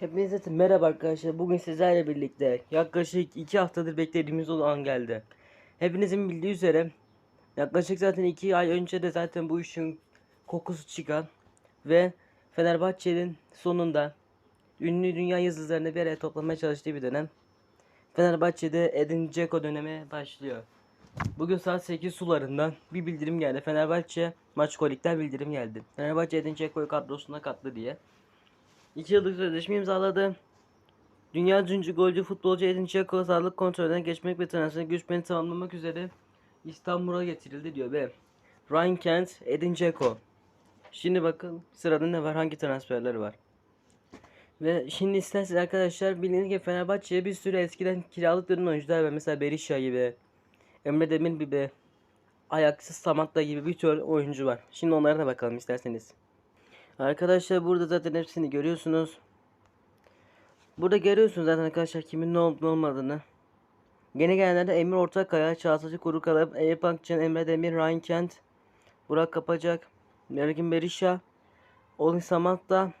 Hepinize merhaba arkadaşlar. Bugün sizlerle birlikte yaklaşık 2 haftadır beklediğimiz o an geldi. Hepinizin bildiği üzere yaklaşık zaten 2 ay önce de zaten bu işin kokusu çıkan ve Fenerbahçe'nin sonunda ünlü dünya yıldızlarını bir araya toplamaya çalıştığı bir dönem. Fenerbahçe'de Edin Dzeko dönemi başlıyor. Bugün saat 8 sularından bir bildirim geldi. Fenerbahçe maç kolikten bildirim geldi. Fenerbahçe Edin Dzeko'yu kadrosuna kattı diye. 2 yıllık sözleşme imzaladı. Dünya üçüncü golcü futbolcu Edin Dzeko sağlık kontrolünden geçmek ve transfer güçlerini tamamlamak üzere İstanbul'a getirildi diyor ve Ryan Kent, Edin Dzeko. Şimdi bakın sırada ne var hangi transferler var. Ve şimdi isterseniz arkadaşlar bildiğiniz gibi Fenerbahçe'ye bir sürü eskiden kiralık dönen oyuncular var. Mesela Berisha gibi, Emre Demir gibi, Ayaksız Samatta gibi bir tür oyuncu var. Şimdi onlara da bakalım isterseniz. Arkadaşlar burada zaten hepsini görüyorsunuz. Burada görüyorsunuz zaten arkadaşlar kimin ne olup ne olmadığını. Yeni gelenlerde Emir Ortakaya, Çağatay Kurukalap, Eyüp Akçan, Emre Demir, Ryan Kent, Burak Kapacak, Mergin Berisha, Olin Samatta,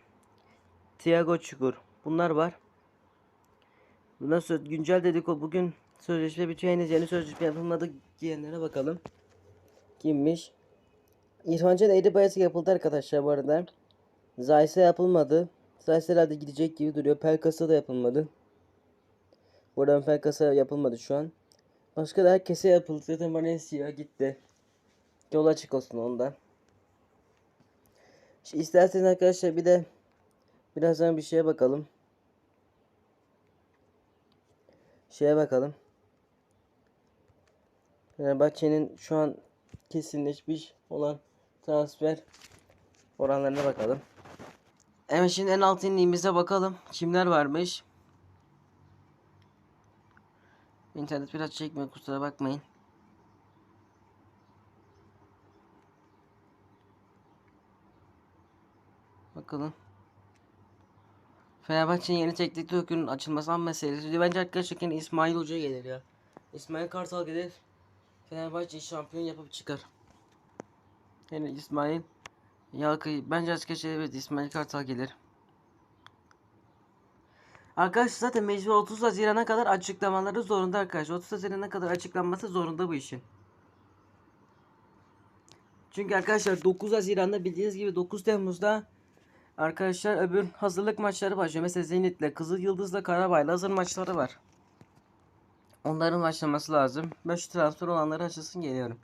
Thiago Çukur. Bunlar var. Bundan sonra güncel dedik o bugün sözleşme bitiyor henüz yeni sözleşme yapılmadı diyenlere bakalım. Kimmiş? İrfan Can Eğri yapıldı arkadaşlar bu arada. Zayse yapılmadı. Zayse herhalde gidecek gibi duruyor. Pelkas'a da yapılmadı. Buradan Pelkas'a yapılmadı şu an. Başka da herkese yapıldı. Zaten Valencia gitti. Yol açık olsun onda. Şimdi isterseniz arkadaşlar bir de birazdan bir şeye bakalım. Şeye bakalım. Fenerbahçe'nin şu an kesinleşmiş olan transfer oranlarına bakalım. Evet şimdi en alt inliğimize bakalım. Kimler varmış? İnternet biraz çekmiyor kusura bakmayın. Bakalım. Fenerbahçe'nin yeni teknik direktörünün açılması an meselesi. Bence arkadaşlar İsmail Hoca gelir ya. İsmail Kartal gelir. Fenerbahçe şampiyon yapıp çıkar. Yani İsmail Yalkı bence arkadaşlar evet İsmail Kartal gelir. Arkadaşlar zaten mecbur 30 Haziran'a kadar açıklamaları zorunda arkadaşlar. 30 Haziran'a kadar açıklanması zorunda bu işin. Çünkü arkadaşlar 9 Haziran'da bildiğiniz gibi 9 Temmuz'da arkadaşlar öbür hazırlık maçları başlıyor. Mesela Zenit'le, Kızıl Yıldız'la, Karabay'la hazır maçları var. Onların başlaması lazım. Ben şu transfer olanları açılsın geliyorum.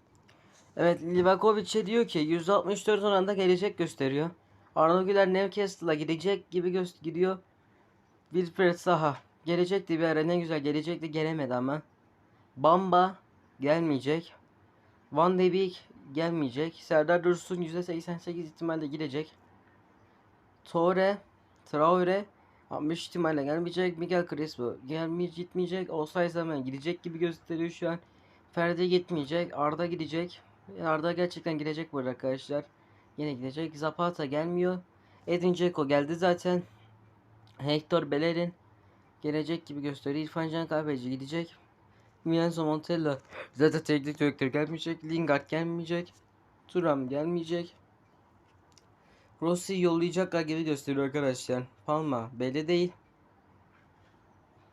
Evet Livakovic'e diyor ki %64 oranda gelecek gösteriyor. Arda Güler Newcastle'a gidecek gibi gidiyor. Wilfred Saha gelecekti bir ara ne güzel gelecekti gelemedi ama. Bamba gelmeyecek. Van de Beek gelmeyecek. Serdar Dursun %88 ihtimalle gidecek. Torre, Traore 60 ihtimalle gelmeyecek. Miguel Crespo gelmeyecek, gitmeyecek. Osay zaman gidecek gibi gösteriyor şu an. Ferdi gitmeyecek. Arda gidecek. Arda gerçekten gidecek burada arkadaşlar. Yine gidecek. Zapata gelmiyor. Edin Dzeko geldi zaten. Hector Bellerin gelecek gibi gösteriyor. İrfan Can Kahveci gidecek. Mienzo Montella zaten teknik direktör gelmeyecek. Lingard gelmeyecek. Turam gelmeyecek. Rossi yollayacaklar gibi gösteriyor arkadaşlar. Palma belli değil.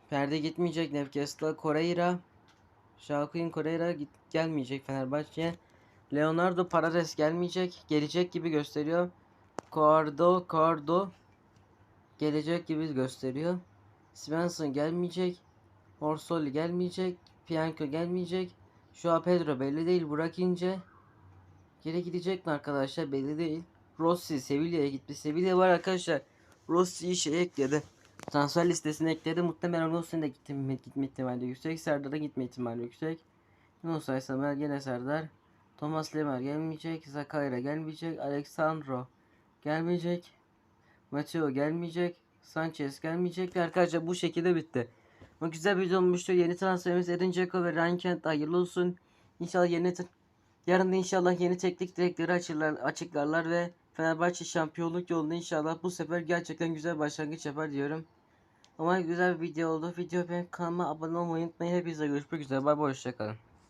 Perde gitmeyecek. Newcastle Correira. Joaquin Correira gelmeyecek Fenerbahçe'ye. Leonardo Paredes gelmeyecek. Gelecek gibi gösteriyor. Cardo Cardo gelecek gibi gösteriyor. Svensson gelmeyecek. Orsoli gelmeyecek. Pianco gelmeyecek. Şu an Pedro belli değil. Burak İnce. Geri gidecek mi arkadaşlar belli değil. Rossi Sevilla'ya gitti. Sevilla var arkadaşlar. Rossi'yi şey ekledi. Transfer listesine ekledi. Muhtemelen Rossi'nin de gitme, gitme ihtimali yüksek. Serdar'a gitme ihtimali yüksek. Yunus Aysamer gene Serdar. Thomas Lemar gelmeyecek. Zakayra gelmeyecek. Alexandro gelmeyecek. Mateo gelmeyecek. Sanchez gelmeyecek. Ve arkadaşlar bu şekilde bitti. Bu güzel bir video olmuştur. Yeni transferimiz Edin Dzeko ve Ryan Kent hayırlı olsun. İnşallah yeni yarın da inşallah yeni teknik direktörü açıklar, açıklarlar ve Fenerbahçe şampiyonluk yolunda inşallah bu sefer gerçekten güzel başlangıç yapar diyorum. Ama güzel bir video oldu. Video beğenip kanalıma abone olmayı unutmayın. Hepinize görüşmek üzere. Bay bay hoşçakalın.